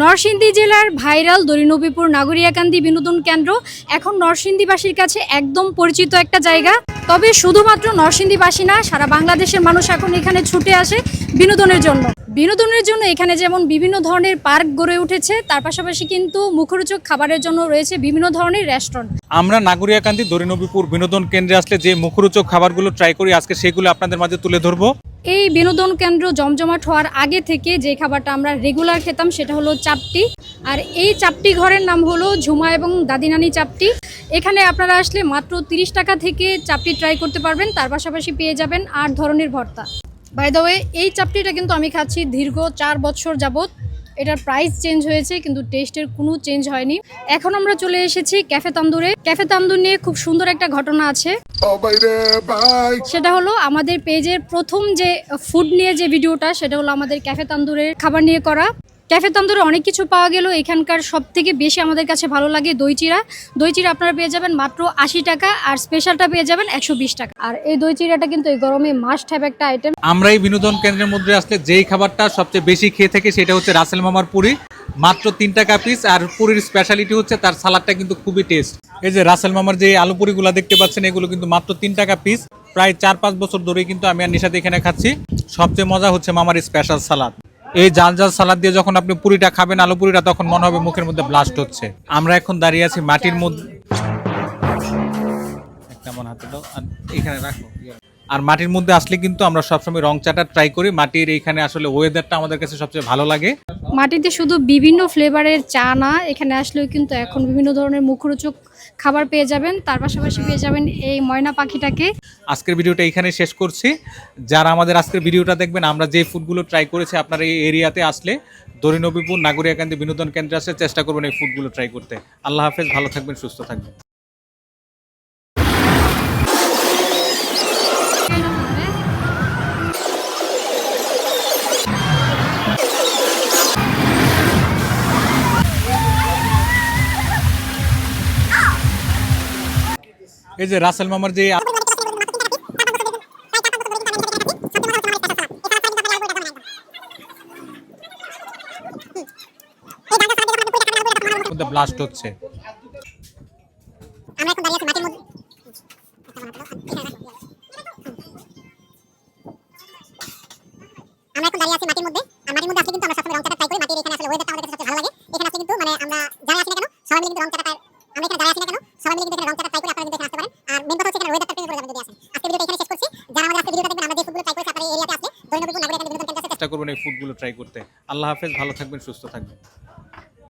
নরসিংদী জেলার ভাইরাল দরিনবীপুর নাগরিয়াকান্দি বিনোদন কেন্দ্র এখন নরসিংদীবাসীর কাছে একদম পরিচিত একটা জায়গা। তবে শুধুমাত্র নরসিংদীবাসী না, সারা বাংলাদেশের মানুষ এখন এখানে ছুটে আসে। বিনোদনের জন্য। বিনোদনের জন্য এখানে যেমন বিভিন্ন ধরনের পার্ক গড়ে উঠেছে তার পাশাপাশি কিন্তু মুখরোচক খাবারের জন্য রয়েছে বিভিন্ন ধরনের রেস্টুরেন্ট। আমরা নাগরিয়াকান্দি দরিনবীপুর বিনোদন কেন্দ্রে আসলে যে মুখরোচক খাবারগুলো ট্রাই করি আজকে সেগুলো আপনাদের মাঝে তুলে ধরবো। এই বিনোদন কেন্দ্র জমজমাট হওয়ার আগে থেকে যে খাবারটা আমরা রেগুলার খেতাম সেটা হলো চাপটি। আর এই চাপটি ঘরের নাম হলো ঝুমা এবং দাদিনানি চাপটি। এখানে আপনারা আসলে মাত্র তিরিশ টাকা থেকে চাপটি ট্রাই করতে পারবেন তার পাশাপাশি পেয়ে যাবেন আট ধরনের ভর্তা। বাই দ্য ওয়ে এই চাপটিটা কিন্তু আমি খাচ্ছি দীর্ঘ চার বছর যাবৎ। এটার প্রাইস চেঞ্জ হয়েছে কিন্তু টেস্টের কোনো চেঞ্জ হয়নি। এখন আমরা চলে এসেছি ক্যাফে তান্দুরে ক্যাফে তান্দুর নিয়ে খুব সুন্দর একটা ঘটনা আছে। সেটা হলো আমাদের পেজের প্রথম যে ফুড নিয়ে যে ভিডিওটা সেটা হলো আমাদের ক্যাফে তান্দুরের খাবার নিয়ে করা। ক্যাফে তান্দুরে অনেক কিছু পাওয়া গেল। এখানকার সব থেকে বেশি আমাদের কাছে ভালো লাগে দই চিরা দই চিরা আপনারা পেয়ে যাবেন মাত্র আশি টাকা আর স্পেশালটা পেয়ে যাবেন একশো বিশ টাকা। আর এই দই চিরাটা কিন্তু এই গরমে মাস্ট হ্যাভ একটা আইটেম আমরা এই বিনোদন কেন্দ্রের মধ্যে আসলে যেই খাবারটা সবচেয়ে বেশি খেয়ে থাকি সেটা হচ্ছে রাসেল মামার পুরি। মাত্র তিন টাকা পিস আর পুরীর স্পেশালিটি হচ্ছে তার সালাদটা কিন্তু খুবই টেস্ট এই যে রাসেল মামার যে আলু পুরিগুলো দেখতে পাচ্ছেন, এগুলো কিন্তু মাত্র তিন টাকা পিস প্রায় চার পাঁচ বছর ধরেই কিন্তু আমি আর নিশাতে এখানে খাচ্ছি। সবচেয়ে মজা হচ্ছে মামার স্পেশাল সালাদ। এই জাল জাল সালাদ দিয়ে যখন আপনি পুরিটা খাবেন, আলু পুরিটা, তখন মনে হবে মুখের মধ্যে ব্লাস্ট হচ্ছে। আমরা এখন দাঁড়িয়ে আছি মাটির মধ্যে। একটা আমার হাতে দাও, আর এখানে রাখো। আর মাটির মধ্যে আসলে কিন্তু আমরা সবসময় রং চাটা ট্রাই করি। মাটির এইখানে আসলে ওয়েদারটা আমাদের কাছে সবচেয়ে ভালো লাগে। মাটিতে শুধু বিভিন্ন ফ্লেভারের চা না এখানে আসলেও কিন্তু এখন বিভিন্ন ধরনের মুখরোচক খাবার পেয়ে যাবেন। তার পাশাপাশি পেয়ে যাবেন এই ময়না পাখিটাকে। আজকের ভিডিওটা এখানে শেষ করছি। যারা আমাদের আজকের ভিডিওটা দেখবেন আমরা যে ফুডগুলো ট্রাই করেছি আপনার এই এরিয়াতে আসলে দরিনবীপুর নাগরিয়াকান্দি বিনোদন কেন্দ্রে আসলে চেষ্টা করবেন এই ফুডগুলো ট্রাই করতে। আল্লাহ হাফেজ ভালো থাকবেন সুস্থ থাকবেন। কিন্তু মানে আমরা যারা আসি না কেন? সবাই মিলে কিন্তু রং চাটা আমরা এখানে দাঁড়িয়ে আছি না কেন? সবাই মিলে কিন্তু রং চাটা ট্রাই করে আপনারা কিন্তু এখানে আসতে পারেন আর মেন কথা হচ্ছে এখানে ওয়েদারটা প্রেমে পড়ে যাবেন যদি আসেন আজকে ভিডিওটা এখানে শেষ করছি যারা আমাদের আজকে ভিডিওটা দেখবেন আমরা যে ফুডগুলো ট্রাই করেছি আপনারা এই এরিয়াতে আসলে দৈনন্দিন নাগরিক বিনোদন কেন্দ্র আছে চেষ্টা করবেন এই ফুডগুলো ট্রাই করতে। আল্লাহ হাফেজ ভালো থাকবেন সুস্থ থাকবেন।